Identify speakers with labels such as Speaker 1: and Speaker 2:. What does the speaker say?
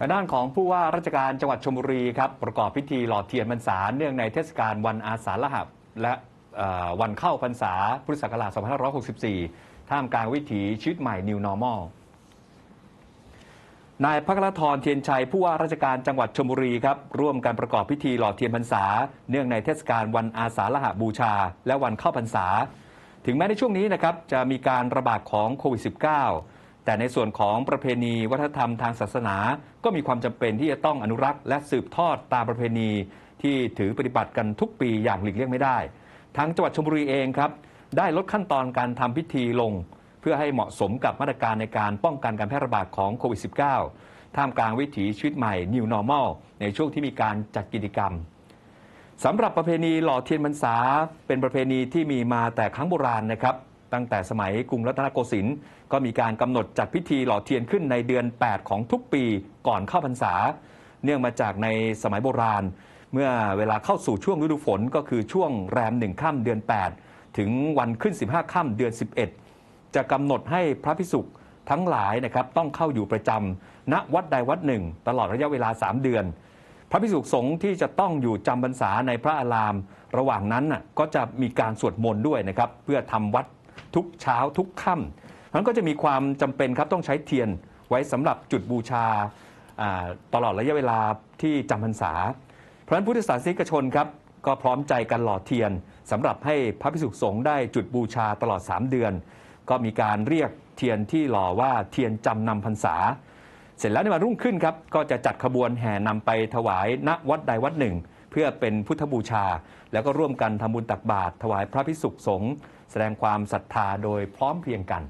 Speaker 1: ทางด้านของผู้ว่าราชการจังหวัดชลบุรีครับประกอบพิธีหล่อเทียนพรรษาเนื่องในเทศกาลวันอาสาฬหะและวันเข้าพรรษาพุทธศักราช 2564 ท่ามกลางวิถีชีวิตใหม่ New Normal นายพักรธรเทียนชัยผู้ว่าราชการจังหวัดชลบุรีครับร่วมกันประกอบพิธีหล่อเทียนพรรษา เนื่องในเทศกาลวันอาสาฬหบูชา และวันเข้าพรรษา ถึงแม้ในช่วงนี้นะครับจะมีการระบาดของโควิด -19 แต่ในส่วนของประเพณีวัฒนธรรมทางศาสนา ก็มีความจำเป็นที่จะต้องอนุรักษ์ และสืบทอดตามประเพณีที่ถือปฏิบัติกันทุกปีอย่างหลีกเลี่ยงไม่ได้ทางจังหวัดชลบุรีเองครับได้ลดขั้นตอนการทำพิธีลง เพื่อให้เหมาะสมกับมาตรการในการป้องกันการแพร่ระบาดของโควิด -19 ท่ามกลางวิถีชีวิตใหม่ New Normal ในช่วงที่มีการจัดกิจกรรมสำหรับประเพณีหล่อเทียนพรรษาเป็นประเพณีที่มีมาแต่ครั้งโบราณนะครับ ตั้งแต่สมัยกรุงรัตนโกสินทร์ก็มีการกำหนดจัดพิธีหล่อเทียนขึ้นในเดือน 8 ของทุกปีก่อนเข้าพรรษา เนื่องมาจากในสมัยโบราณ เมื่อเวลาเข้าสู่ช่วงฤดูฝนก็คือช่วงแรมหนึ่งค่ำเดือน 8 ถึงวันขึ้น 15ค่ำเดือน 11 จะกำหนดให้พระพิสุทั้งหลายนะครับต้องเข้าอยู่ประจำณวัดใดวัดหนึ่ง ตลอดระยะเวลา 3 เดือน พระพิสุสงฆ์ที่จะต้องอยู่จำพรรษาในพระอาราม ระหว่างนั้นน่ะก็จะมีการสวดมนต์ด้วยนะครับเพื่อทำวัด ทุกเช้าทุกค่ำนั้นก็จะมีความจำเป็นครับต้องใช้เทียนไว้สำหรับจุดบูชาตลอดระยะเวลาที่จำพรรษา เพราะฉะนั้นพุทธศาสนิกชนครับก็พร้อมใจกันหล่อเทียนสำหรับให้พระพิสุสงฆ์ได้จุดบูชาตลอด 3 เดือน ก็มีการเรียกเทียนที่หล่อว่าเทียนจำนำพรรษา เสร็จแล้วในวันรุ่งขึ้นครับก็จะจัดขบวนแห่นำไปถวายณวัดใดวัดหนึ่ง พื่อเป็นพุทธบูชา แล้วก็ร่วมกันทำบุญตักบาตรถวายพระพิสุสงฆ์แสดงความศรัทธาโดยพร้อมเพรียงกัน